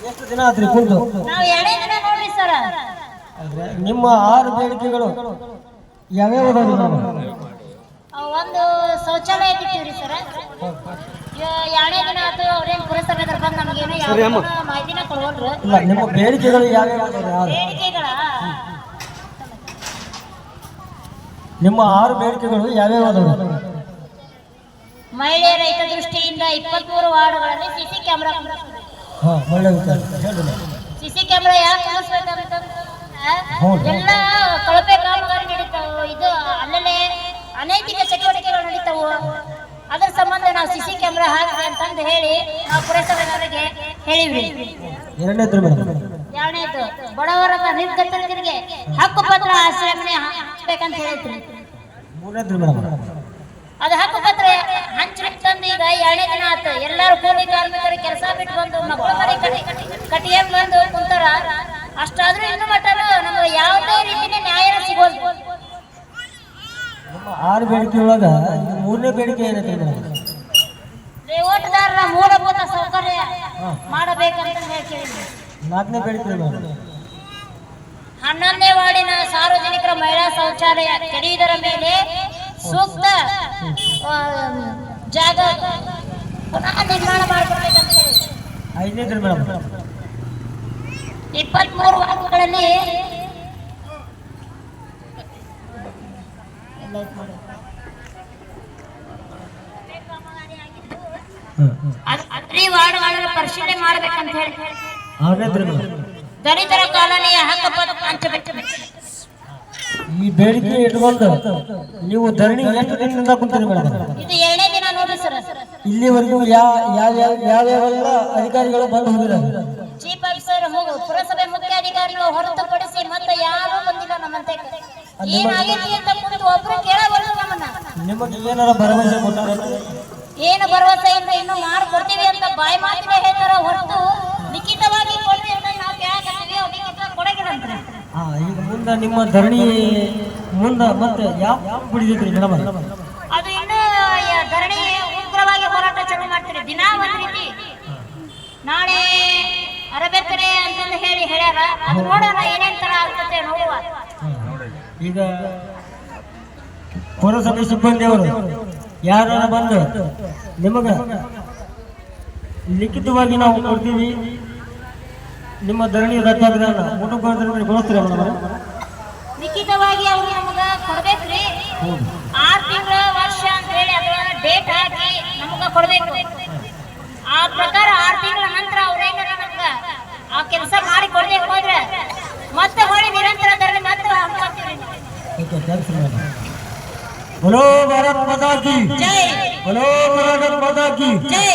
ಎಷ್ಟು ದಿನ ಆತ್ರಿ ಕುಂತು ನಾವ್ ಎರಡೇ ದಿನ ನೋಡ್ರಿ ಸರ್. ನಿಮ್ಮ ಆರು ಬೇಡಿಕೆಗಳು ಯಾವ್ಯಾವ ಅದಾವ್ರಿ ಒಂದು ಶೌಚಾಲಯ ಬಿಟ್ಟಿವ್ರಿ ಸರ್. ಎರಡೇ ದಿನ ಆತು ಅವ್ರೇನ್ ಪುರಸಭೆ ಬಂದು ನಮ್ಗೇನು ಯಾವ ಮಾಹಿತಿನ ಇಲ್ಲ ನಿಮ್ಮ ಬೇಡಿಕೆಗಳು ಯಾವ್ಯಾವ ಬೇಡಿಕೆಗಳ? ನಿಮ್ಮ ಆರು ಬೇಡಿಕೆಗಳು ಯಾವ್ಯಾವ ಅದಾವ್ರಿ? ಮಹಿಳೆಯರ ಹಿತದೃಷ್ಟಿಯಿಂದ ಇಪ್ಪತ್ಮೂರು ವಾರ್ಡ್ಗಳಲ್ಲಿ ಸಿಸಿ ಕ್ಯಾಮ್ರಾ ಹಾ ಒಳ್ಳೆ ವಿಚಾರ. ಹೇಳಿ ಸಿಸಿ ಕ್ಯಾಮ್ರಾ ಯಾಕೆ ಕುಡಿಸ್ಬೇಕಂತಂದ್ರೆ ಎಲ್ಲ ಕಳಪೆ ಕಾಮಗಾರಿ ನಡೀತಾವ. ಇದು ಅಲ್ಲಲ್ಲೇ ಅನೈತಿಕ ಚಟುವಟಿಕೆಗಳು ನಡೀತಾವು. ಅದ್ರ ಸಂಬಂಧ ನಾವು ಸಿಸಿ ಕ್ಯಾಮ್ರಾ ಹಾಕಿ ಅಂತಂದು ಹೇಳಿ ನಾವು ಪುರಸಭೆಯವರಿಗೆ ಹೇಳಿವ್ರಿ. ಎರಡನೇದು ಎರಡನೇದು ಬಡವರ ನಿರ್ಗತರಿಗೆ ಹಕ್ಕು ಪತ್ರ ಆಶ್ರಮನೆ ಹಾಕ್ಬೇಕಂತ ಹೇಳ್ತೀವಿ ಮೂರನೇದ್ರಿ ಮೇಡಮ್. ಅದು ಹಕ್ಕು ತಂದು ಎರಡನೇ ದಿನ ಆತ. ಎಲ್ಲಾರು ಕೂಲಿ ಕಾರ್ಮಿಕರು ಕೆಲಸ ಬಿಟ್ಟು ಬಂದು ಮಕ್ಕಳು ಮರಿ ಕಟ್ಟಿ ಕಟ್ಟಿಗೆ ಬಂದು ಕುಂತಾರ. ಅಷ್ಟಾದ್ರೂ ಇನ್ನು ಮಟ್ಟರು ನಮ್ಗೆ ಯಾವುದೇ ರೀತಿಯ ನ್ಯಾಯ ಸಿಗೋದು ಆರು ಬೇಡಿಕೆ ಒಳಗ ಮೂರನೇ ಬೇಡಿಕೆ ಏನೈತೆ ಓಟುದಾರರ ಮೂಲಭೂತ ಸೌಕರ್ಯ ಮಾಡಬೇಕಂತ ಹೇಳ್ತೀವಿ ನಾಲ್ಕನೇ ಬೇಡಿಕೆ ಹನ್ನೊಂದನೇ ವಾರ್ಡಿನ ಸಾರ್ವಜನಿಕರ ಮಹಿಳಾ ಶೌಚಾಲಯ ತೆರೆಯುವುದರ ಮೇಲೆ ಸೂಕ್ತ ಜಾಗ. ಪುನಃ ನಿರ್ಮಾಣ ಮಾಡಿಕೊಡ್ಬೇಕಂತ ಐದನೇದ್ರಿ ಮೇಡಮ್. ಇಪ್ಪತ್ಮೂರು ವಾರ್ಡ್ಗಳಲ್ಲಿ ಅದ್ರಿ ವಾರ್ಡ್ಗಳನ್ನು ಪರಿಶೀಲನೆ ಮಾಡ್ಬೇಕಂತ ಹೇಳಿ. ದಲಿತರ ಕಾಲೋನಿಯ ಈ ಬೇಡಿಕೆ ಇಟ್ಕೊಂಡು ನೀವು ಧರಣಿ ಎಷ್ಟು ದಿನದಿಂದ ಕುಂತೀರಿ ಮೇಡಮ್ ಇದು ಎರಡನೇ ದಿನ ನೋಡ್ರಿ ಸರ್ ಇಲ್ಲಿವರೆಗೂ ಯಾವ ಯಾವ ಯಾವ್ಯಾವೆಲ್ಲ ಅಧಿಕಾರಿಗಳು ಬಂದು ಹೋಗಿಲ್ಲ ಚೀಫ್ ಆಫೀಸರ್ ಪುರಸಭೆ ಮುಖ್ಯಾಧಿಕಾರಿಗಳು ಹೊರತುಪಡಿಸಿ ಮತ್ತೆ ಯಾರೂ ಬಂದಿಲ್ಲ ನಮ್ಮಂತೆ. ಏನಾಗೈತಿ ಅಂತ ಕುಂತು ಒಬ್ರು ಕೇಳಬಾರ್ದು ನಮ್ಮನ್ನ. ನಿಮಗೆ ಏನಾರ ಭರವಸೆ ಕೊಟ್ಟಾರ? ಏನು ಭರವಸೆ ಇಲ್ಲ ಇನ್ನು ಮಾಡ್ಕೊಡ್ತೀವಿ ಅಂತ ಬಾಯಿ ಮಾತಿಗೆ ಹೇಳ್ತಾರ ಹೊರತು ಲಿಖಿತವಾಗಿ ಕೊಡ್ರಿ ಅಂತ ನಾವು ಕೇಳಕತ್ತೀವಿ ಅವ್ರು ಲಿಖಿತ ಕೊಡಗಿರಂತ್ರಿ ಹಾ ಈಗ ಮುಂದೆ ನಿಮ್ಮ ಧರಣಿ ಮುಂದೆ ಮತ್ತೆ ಯಾವ ಯಾವ ಬಿಡಿದೈತ್ರಿ ಮೇಡಮ್ ಅದು ದಿನಾ ಒಂದ್ ರೀತಿ ನಾಳೆ ಅರಬೇಕರೆ ಅಂತಂದು ಹೇಳಿ ಹೇಳ್ಯಾರ. ಅದು ನೋಡೋಣ ಏನೇನ್ ತರ ಆಗ್ತದೆ ನೋಡುವ. ಈಗ ಪುರಸಭೆ ಸಿಬ್ಬಂದಿಯವರು ಯಾರು ಬಂದು ನಿಮಗ ಲಿಖಿತವಾಗಿ ನಾವು ಕೊಡ್ತೀವಿ. ನಿಮ್ಮ ಧರಣಿ ರದ್ದಾದ್ರೆ ಊಟಕ್ಕೆ ಬಳಸ್ತೀರ ಮೇಡಮ್ ಲಿಖಿತವಾಗಿ ಅವರು ನಮಗ ಕೊಡ್ಬೇಕ್ರಿ. ಆರು ತಿಂಗಳ ವರ್ಷ ಅಂತ ಹೇಳಿ ಅದರ ಡೇಟ್ ಹಾಕಿ ಕೊಡ್ಬೇಕು ಆ ಪ್ರಕಾರ ಆರ್ ತಿಂಗಳ ನಂತರ ಅವ್ರೇನಾರ ನಮ್ಗ ಆ ಕೆಲಸ ಮಾಡಿ ಕೊಡ್ಬೇಕು ಹೋದ್ರೆ ಮತ್ತೆ ಹೊಳಿ ನಿರಂತರ ಧರಣಿ ಮತ್ತೆ ಹಮ್ಮಿಕೊಳ್ತೀವಿ ಓಕೆ ಥ್ಯಾಂಕ್ಸ್ ಮೇಡಮ್ बोलो भारत माता की ಜೈ बोलो भारत माता की ಜೈ